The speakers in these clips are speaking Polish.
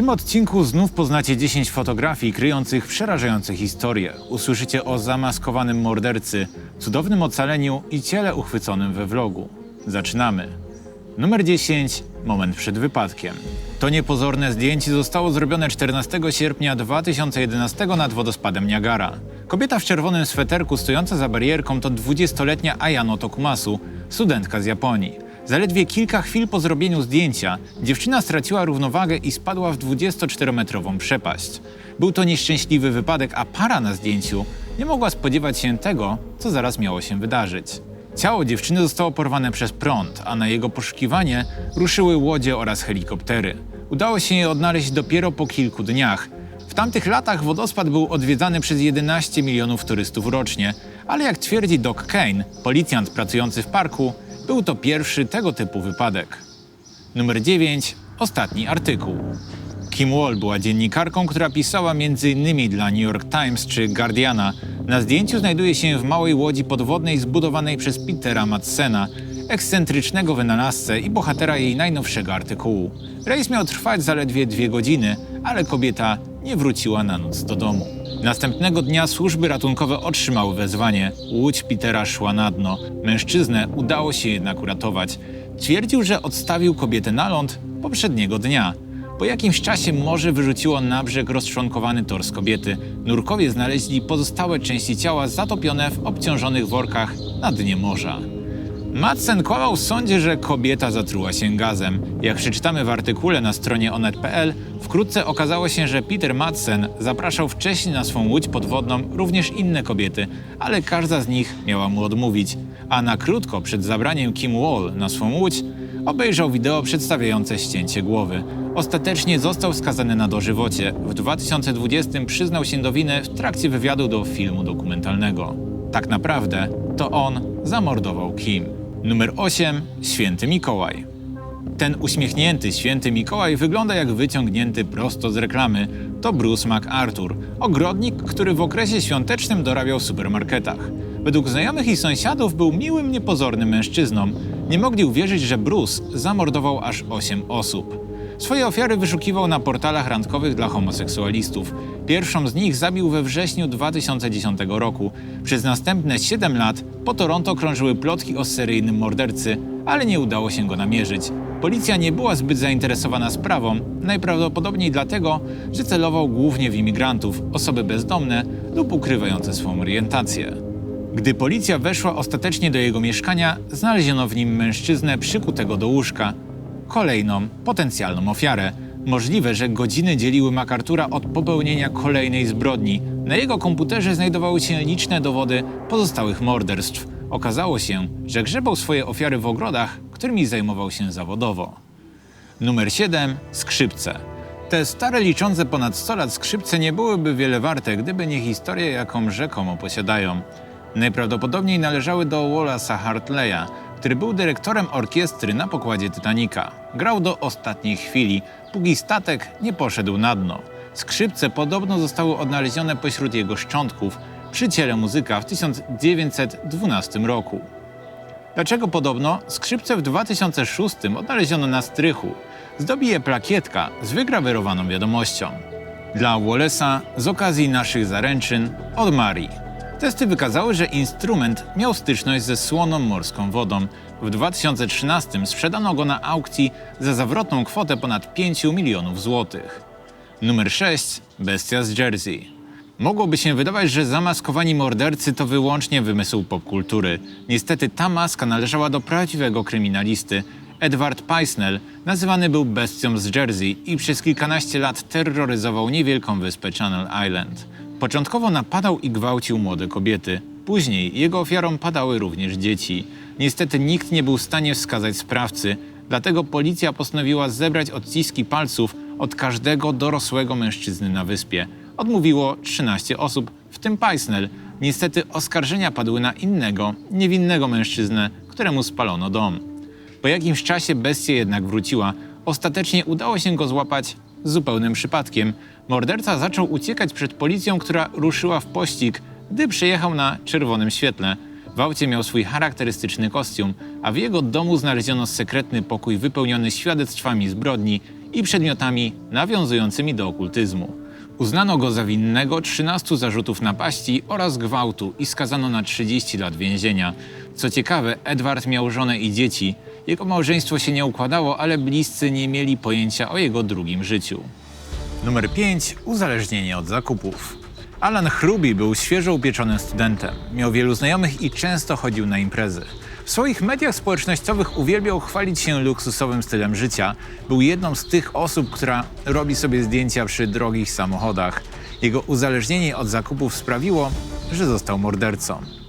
tym odcinku znów poznacie 10 fotografii kryjących przerażające historie. Usłyszycie o zamaskowanym mordercy, cudownym ocaleniu i ciele uchwyconym we vlogu. Zaczynamy. Numer 10. Moment przed wypadkiem. To niepozorne zdjęcie zostało zrobione 14 sierpnia 2011 nad wodospadem Niagara. Kobieta w czerwonym sweterku stojąca za barierką to 20-letnia Ayano Tokumasu, studentka z Japonii. Zaledwie kilka chwil po zrobieniu zdjęcia dziewczyna straciła równowagę i spadła w 24-metrową przepaść. Był to nieszczęśliwy wypadek, a para na zdjęciu nie mogła spodziewać się tego, co zaraz miało się wydarzyć. Ciało dziewczyny zostało porwane przez prąd, a na jego poszukiwanie ruszyły łodzie oraz helikoptery. Udało się je odnaleźć dopiero po kilku dniach. W tamtych latach wodospad był odwiedzany przez 11 milionów turystów rocznie, ale jak twierdzi Doc Kane, policjant pracujący w parku, był to pierwszy tego typu wypadek. Numer 9. Ostatni artykuł. Kim Wall była dziennikarką, która pisała m.in. dla New York Times czy Guardiana. Na zdjęciu znajduje się w małej łodzi podwodnej zbudowanej przez Petera Madsena, ekscentrycznego wynalazcę i bohatera jej najnowszego artykułu. Rejs miał trwać zaledwie dwie godziny, ale kobieta nie wróciła na noc do domu. Następnego dnia służby ratunkowe otrzymały wezwanie. Łódź Petera szła na dno. Mężczyznę udało się jednak uratować. Twierdził, że odstawił kobietę na ląd poprzedniego dnia. Po jakimś czasie morze wyrzuciło na brzeg roztrzonkowany tors kobiety. Nurkowie znaleźli pozostałe części ciała zatopione w obciążonych workach na dnie morza. Madsen kłamał w sądzie, że kobieta zatruła się gazem. Jak przeczytamy w artykule na stronie onet.pl, wkrótce okazało się, że Peter Madsen zapraszał wcześniej na swą łódź podwodną również inne kobiety, ale każda z nich miała mu odmówić. A na krótko przed zabraniem Kim Wall na swą łódź obejrzał wideo przedstawiające ścięcie głowy. Ostatecznie został skazany na dożywocie. W 2020 przyznał się do winy w trakcie wywiadu do filmu dokumentalnego. Tak naprawdę to on zamordował Kim. Numer 8. Święty Mikołaj. Ten uśmiechnięty święty Mikołaj wygląda jak wyciągnięty prosto z reklamy. To Bruce MacArthur, ogrodnik, który w okresie świątecznym dorabiał w supermarketach. Według znajomych i sąsiadów był miłym, niepozornym mężczyzną. Nie mogli uwierzyć, że Bruce zamordował aż 8 osób. Swoje ofiary wyszukiwał na portalach randkowych dla homoseksualistów. Pierwszą z nich zabił we wrześniu 2010 roku. Przez następne 7 lat po Toronto krążyły plotki o seryjnym mordercy, ale nie udało się go namierzyć. Policja nie była zbyt zainteresowana sprawą, najprawdopodobniej dlatego, że celował głównie w imigrantów, osoby bezdomne lub ukrywające swą orientację. Gdy policja weszła ostatecznie do jego mieszkania, znaleziono w nim mężczyznę przykutego do łóżka kolejną potencjalną ofiarę. Możliwe, że godziny dzieliły MacArthura od popełnienia kolejnej zbrodni. Na jego komputerze znajdowały się liczne dowody pozostałych morderstw. Okazało się, że grzebał swoje ofiary w ogrodach, którymi zajmował się zawodowo. Numer 7. Skrzypce. Te stare, liczące ponad 100 lat skrzypce nie byłyby wiele warte, gdyby nie historia, jaką rzekomo posiadają. Najprawdopodobniej należały do Wallace'a Hartleya, który był dyrektorem orkiestry na pokładzie Titanica. Grał do ostatniej chwili, póki statek nie poszedł na dno. Skrzypce podobno zostały odnalezione pośród jego szczątków przy ciele muzyka w 1912 roku. Dlaczego podobno skrzypce w 2006 odnaleziono na strychu? Zdobi je plakietka z wygrawerowaną wiadomością. Dla Wallace'a z okazji naszych zaręczyn od Marii. Testy wykazały, że instrument miał styczność ze słoną morską wodą. W 2013 sprzedano go na aukcji za zawrotną kwotę ponad 5 milionów złotych. Numer 6. Bestia z Jersey. Mogłoby się wydawać, że zamaskowani mordercy to wyłącznie wymysł popkultury. Niestety ta maska należała do prawdziwego kryminalisty. Edward Peisnell nazywany był bestią z Jersey i przez kilkanaście lat terroryzował niewielką wyspę Channel Island. Początkowo napadał i gwałcił młode kobiety. Później jego ofiarą padały również dzieci. Niestety nikt nie był w stanie wskazać sprawcy, dlatego policja postanowiła zebrać odciski palców od każdego dorosłego mężczyzny na wyspie. Odmówiło 13 osób, w tym Peisnell. Niestety oskarżenia padły na innego, niewinnego mężczyznę, któremu spalono dom. Po jakimś czasie bestia jednak wróciła. Ostatecznie udało się go złapać zupełnym przypadkiem. Morderca zaczął uciekać przed policją, która ruszyła w pościg, gdy przyjechał na czerwonym świetle. W aucie miał swój charakterystyczny kostium, a w jego domu znaleziono sekretny pokój wypełniony świadectwami zbrodni i przedmiotami nawiązującymi do okultyzmu. Uznano go za winnego 13 zarzutów napaści oraz gwałtu i skazano na 30 lat więzienia. Co ciekawe, Edward miał żonę i dzieci. Jego małżeństwo się nie układało, ale bliscy nie mieli pojęcia o jego drugim życiu. Numer 5. Uzależnienie od zakupów. Alan Chrubi był świeżo upieczonym studentem. Miał wielu znajomych i często chodził na imprezy. W swoich mediach społecznościowych uwielbiał chwalić się luksusowym stylem życia. Był jedną z tych osób, która robi sobie zdjęcia przy drogich samochodach. Jego uzależnienie od zakupów sprawiło, że został mordercą.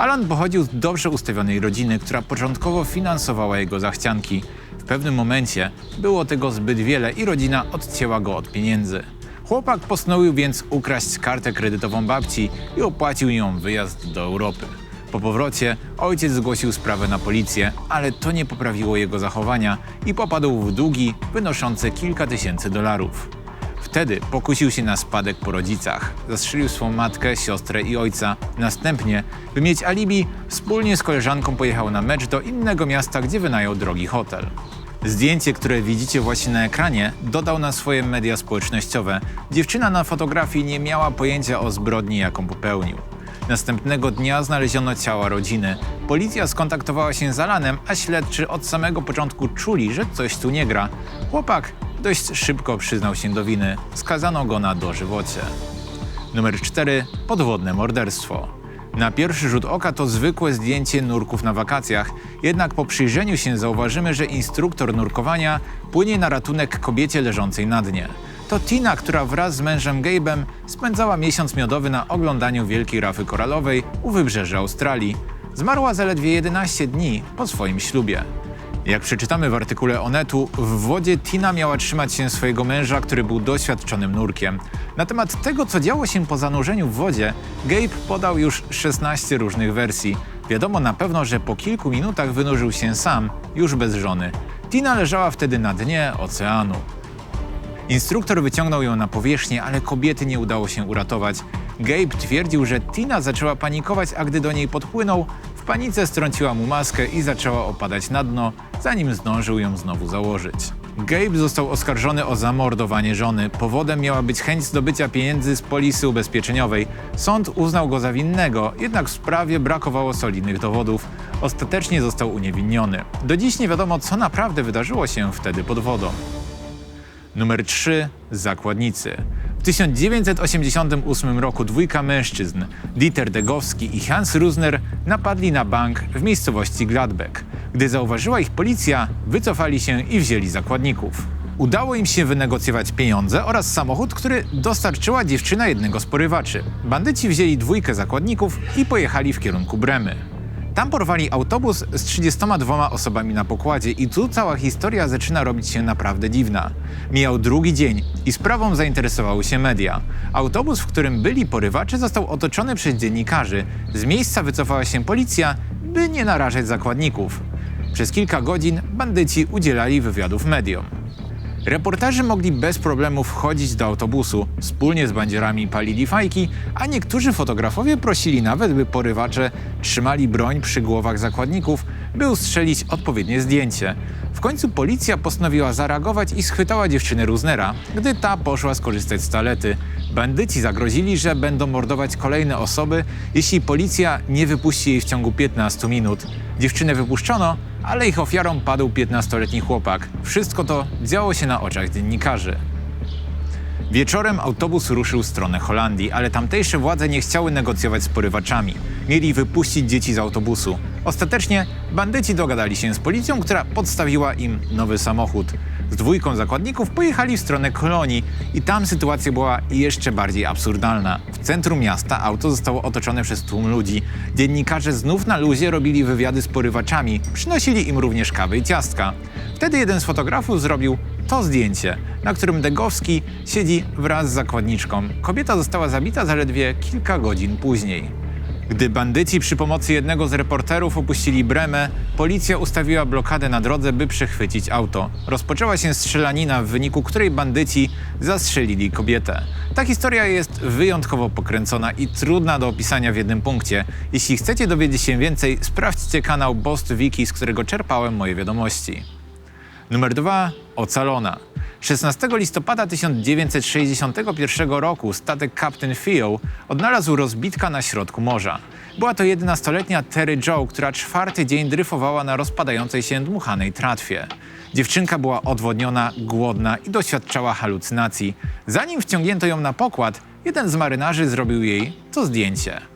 Alan pochodził z dobrze ustawionej rodziny, która początkowo finansowała jego zachcianki. W pewnym momencie było tego zbyt wiele i rodzina odcięła go od pieniędzy. Chłopak postanowił więc ukraść kartę kredytową babci i opłacił ją wyjazd do Europy. Po powrocie ojciec zgłosił sprawę na policję, ale to nie poprawiło jego zachowania i popadł w długi wynoszące kilka tysięcy dolarów. Wtedy pokusił się na spadek po rodzicach. Zastrzelił swą matkę, siostrę i ojca. Następnie, by mieć alibi, wspólnie z koleżanką pojechał na mecz do innego miasta, gdzie wynajął drogi hotel. Zdjęcie, które widzicie właśnie na ekranie, dodał na swoje media społecznościowe. Dziewczyna na fotografii nie miała pojęcia o zbrodni, jaką popełnił. Następnego dnia znaleziono ciała rodziny. Policja skontaktowała się z Alanem, a śledczy od samego początku czuli, że coś tu nie gra. Chłopak dość szybko przyznał się do winy. Skazano go na dożywocie. Numer 4. Podwodne morderstwo. Na pierwszy rzut oka to zwykłe zdjęcie nurków na wakacjach, jednak po przyjrzeniu się zauważymy, że instruktor nurkowania płynie na ratunek kobiecie leżącej na dnie. To Tina, która wraz z mężem Gabe'em spędzała miesiąc miodowy na oglądaniu wielkiej rafy koralowej u wybrzeży Australii. Zmarła zaledwie 11 dni po swoim ślubie. Jak przeczytamy w artykule Onetu, w wodzie Tina miała trzymać się swojego męża, który był doświadczonym nurkiem. Na temat tego, co działo się po zanurzeniu w wodzie, Gabe podał już 16 różnych wersji. Wiadomo na pewno, że po kilku minutach wynurzył się sam, już bez żony. Tina leżała wtedy na dnie oceanu. Instruktor wyciągnął ją na powierzchnię, ale kobiety nie udało się uratować. Gabe twierdził, że Tina zaczęła panikować, a gdy do niej podpłynął, panice strąciła mu maskę i zaczęła opadać na dno, zanim zdążył ją znowu założyć. Gabe został oskarżony o zamordowanie żony. Powodem miała być chęć zdobycia pieniędzy z polisy ubezpieczeniowej. Sąd uznał go za winnego, jednak w sprawie brakowało solidnych dowodów. Ostatecznie został uniewinniony. Do dziś nie wiadomo, co naprawdę wydarzyło się wtedy pod wodą. Numer 3. Zakładnicy. W 1988 roku dwójka mężczyzn, Dieter Degowski i Hans Rusner, napadli na bank w miejscowości Gladbeck. Gdy zauważyła ich policja, wycofali się i wzięli zakładników. Udało im się wynegocjować pieniądze oraz samochód, który dostarczyła dziewczyna jednego z porywaczy. Bandyci wzięli dwójkę zakładników i pojechali w kierunku Bremy. Tam porwali autobus z 32 osobami na pokładzie i tu cała historia zaczyna robić się naprawdę dziwna. Mijał drugi dzień i sprawą zainteresowały się media. Autobus, w którym byli porywacze, został otoczony przez dziennikarzy. Z miejsca wycofała się policja, by nie narażać zakładników. Przez kilka godzin bandyci udzielali wywiadów mediom. Reporterzy mogli bez problemu wchodzić do autobusu, wspólnie z bandzierami palili fajki, a niektórzy fotografowie prosili nawet, by porywacze trzymali broń przy głowach zakładników, by ustrzelić odpowiednie zdjęcie. W końcu policja postanowiła zareagować i schwytała dziewczynę Ruznera, gdy ta poszła skorzystać z toalety. Bandyci zagrozili, że będą mordować kolejne osoby, jeśli policja nie wypuści jej w ciągu 15 minut. Dziewczynę wypuszczono, ale ich ofiarą padł 15-letni chłopak. Wszystko to działo się na oczach dziennikarzy. Wieczorem autobus ruszył w stronę Holandii, ale tamtejsze władze nie chciały negocjować z porywaczami. Mieli wypuścić dzieci z autobusu. Ostatecznie bandyci dogadali się z policją, która podstawiła im nowy samochód. Z dwójką zakładników pojechali w stronę kolonii i tam sytuacja była jeszcze bardziej absurdalna. W centrum miasta auto zostało otoczone przez tłum ludzi. Dziennikarze znów na luzie robili wywiady z porywaczami, przynosili im również kawy i ciastka. Wtedy jeden z fotografów zrobił to zdjęcie, na którym Degowski siedzi wraz z zakładniczką. Kobieta została zabita zaledwie kilka godzin później. Gdy bandyci przy pomocy jednego z reporterów opuścili Bremę, policja ustawiła blokadę na drodze, by przechwycić auto. Rozpoczęła się strzelanina, w wyniku której bandyci zastrzelili kobietę. Ta historia jest wyjątkowo pokręcona i trudna do opisania w jednym punkcie. Jeśli chcecie dowiedzieć się więcej, sprawdźcie kanał Bost Wiki, z którego czerpałem moje wiadomości. Numer 2. Ocalona. 16 listopada 1961 roku statek Captain Theo odnalazł rozbitka na środku morza. Była to 11-letnia Terry Joe, która czwarty dzień dryfowała na rozpadającej się dmuchanej tratwie. Dziewczynka była odwodniona, głodna i doświadczała halucynacji. Zanim wciągnięto ją na pokład, jeden z marynarzy zrobił jej to zdjęcie.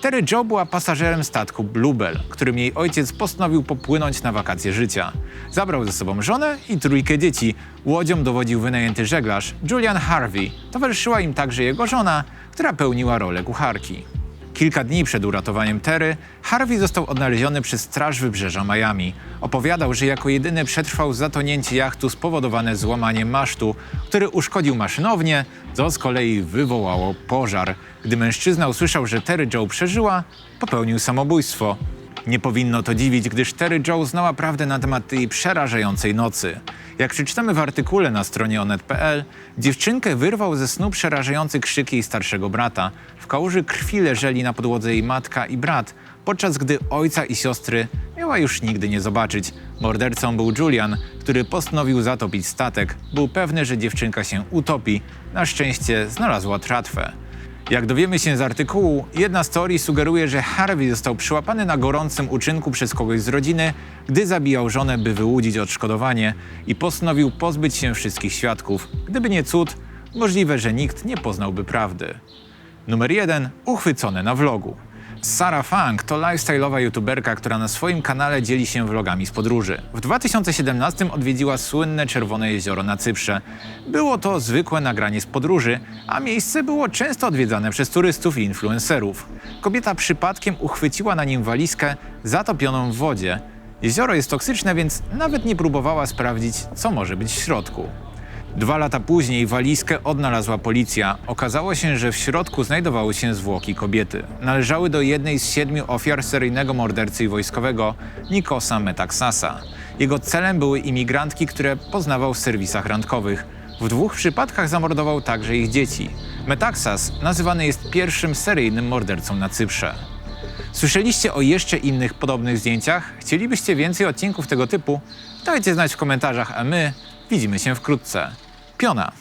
Terry Joe była pasażerem statku Bluebell, którym jej ojciec postanowił popłynąć na wakacje życia. Zabrał ze sobą żonę i trójkę dzieci. Łodzią dowodził wynajęty żeglarz Julian Harvey. Towarzyszyła im także jego żona, która pełniła rolę kucharki. Kilka dni przed uratowaniem Terry, Harvey został odnaleziony przez Straż Wybrzeża Miami. Opowiadał, że jako jedyny przetrwał zatonięcie jachtu spowodowane złamaniem masztu, który uszkodził maszynownię, co z kolei wywołało pożar. Gdy mężczyzna usłyszał, że Terry Joe przeżyła, popełnił samobójstwo. Nie powinno to dziwić, gdyż Terry Joe znała prawdę na temat tej przerażającej nocy. Jak przeczytamy w artykule na stronie onet.pl, dziewczynkę wyrwał ze snu przerażający krzyk jej starszego brata. W kałuży krwi leżeli na podłodze jej matka i brat, podczas gdy ojca i siostry miała już nigdy nie zobaczyć. Mordercą był Julian, który postanowił zatopić statek. Był pewny, że dziewczynka się utopi. Na szczęście znalazła tratwę. Jak dowiemy się z artykułu, jedna z teorii sugeruje, że Harvey został przyłapany na gorącym uczynku przez kogoś z rodziny, gdy zabijał żonę, by wyłudzić odszkodowanie i postanowił pozbyć się wszystkich świadków. Gdyby nie cud, możliwe, że nikt nie poznałby prawdy. Numer 1. Uchwycone na vlogu. Sarah Funk to lifestyle'owa youtuberka, która na swoim kanale dzieli się vlogami z podróży. W 2017 odwiedziła słynne Czerwone Jezioro na Cyprze. Było to zwykłe nagranie z podróży, a miejsce było często odwiedzane przez turystów i influencerów. Kobieta przypadkiem uchwyciła na nim walizkę zatopioną w wodzie. Jezioro jest toksyczne, więc nawet nie próbowała sprawdzić, co może być w środku. Dwa lata później walizkę odnalazła policja. Okazało się, że w środku znajdowały się zwłoki kobiety. Należały do jednej z siedmiu ofiar seryjnego mordercy wojskowego Nikosa Metaxasa. Jego celem były imigrantki, które poznawał w serwisach randkowych. W dwóch przypadkach zamordował także ich dzieci. Metaxas nazywany jest pierwszym seryjnym mordercą na Cyprze. Słyszeliście o jeszcze innych podobnych zdjęciach? Chcielibyście więcej odcinków tego typu? Dajcie znać w komentarzach, a my widzimy się wkrótce. Piona.